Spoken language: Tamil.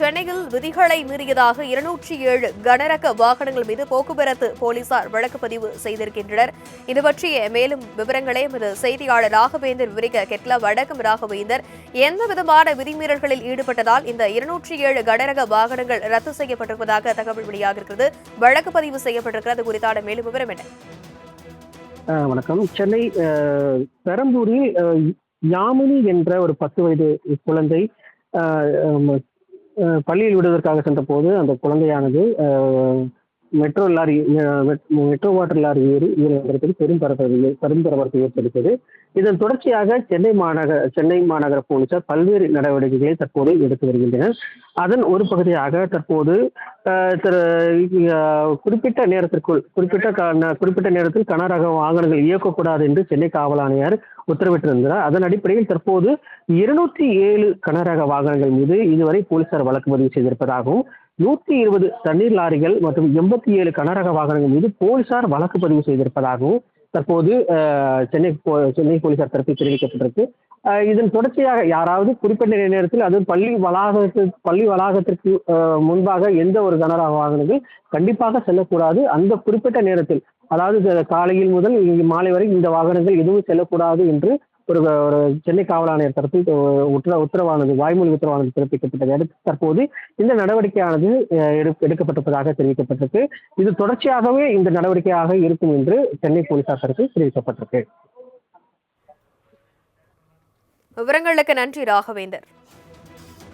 சென்னையில் விதிகளை மீறியதாக இருநூற்றி ஏழு கனரக வாகனங்கள் மீது போக்குவரத்து போலீசார் வழக்கு பதிவு செய்திருக்கின்றனர். இது பற்றிய மேலும் விவரங்களை எமது செய்தியாளர் ராகவேந்தர் விவரிக்க கெட்ல வணக்கம் ராகவேந்தர். எந்த விதமான விதிமீறல்களில் ஈடுபட்டதால் இந்த இருநூற்றி ஏழு கனரக வாகனங்கள் ரத்து செய்யப்பட்டிருப்பதாக தகவல் வெளியாகிருக்கிறது வழக்கு பதிவு செய்யப்பட்டிருக்கிறது. குறித்தான மேலும் விவரம் என்ன? வணக்கம். சென்னை பெரம்பூரில் யாமினி என்ற ஒரு பத்து வயது குழந்தை பள்ளியில் விடுவதற்காக சென்றபோது அந்த குழந்தையானது metro lorry metro water lorry ஏறி உயிரிழந்திருப்பது பெரும் பரபரப்பை பெரும் பரபரப்பை ஏற்படுத்தது இதன் தொடர்ச்சியாக சென்னை மாநகர சென்னை மாநகர போலீசார் பல்வேறு நடவடிக்கைகளை தற்போது எடுத்து வருகின்றனர். அதன் ஒரு பகுதியாக தற்போது குறிப்பிட்ட நேரத்திற்குள் குறிப்பிட்ட குறிப்பிட்ட நேரத்தில் கனரக வாகனங்கள் இயக்கக்கூடாது என்று சென்னை காவல் ஆணையர் உத்தரவிட்டிருந்தார். அதன் அடிப்படையில் தற்போது இருநூற்றி ஏழு கனரக வாகனங்கள் மீது இதுவரை போலீசார் வழக்கு பதிவு செய்திருப்பதாகவும் நூற்றி இருபது தண்ணீர் லாரிகள் மற்றும் எண்பத்தி ஏழு கனரக வாகனங்கள் மீது போலீசார் வழக்கு பதிவு செய்திருப்பதாகவும் தற்போது சென்னை போ- சென்னை போலீசார் தரப்பில் தெரிவிக்கப்பட்டிருக்கு. இதன் தொடர்ச்சியாக யாராவது குறிப்பிட்ட நேரத்தில் அது பள்ளி வளாகத்திற்கு பள்ளி வளாகத்திற்கு முன்பாக எந்த ஒரு கனரக வாகனங்கள் கண்டிப்பாக செல்லக்கூடாது. அந்த குறிப்பிட்ட நேரத்தில் அதாவது காலையில் முதல் மாலை வரை இந்த வாகனங்கள் எதுவும் செல்லக்கூடாது என்று ஒரு ஒரு சென்னை காவல் ஆணையர் தரப்பில் உத்தர உத்தரவானது வாய்மொழி உத்தரவானது பிறப்பிக்கப்பட்டதை அடுத்து தற்போது இந்த நடவடிக்கையானது எடுக்கப்பட்டிருப்பதாக தெரிவிக்கப்பட்டிருக்கு. இது தொடர்ச்சியாகவே இந்த நடவடிக்கையாக இருக்கும் என்று சென்னை போலீசார் தரப்பில் தெரிவிக்கப்பட்டிருக்கு. விவரங்களுக்கு நன்றி ராகவேந்தர்.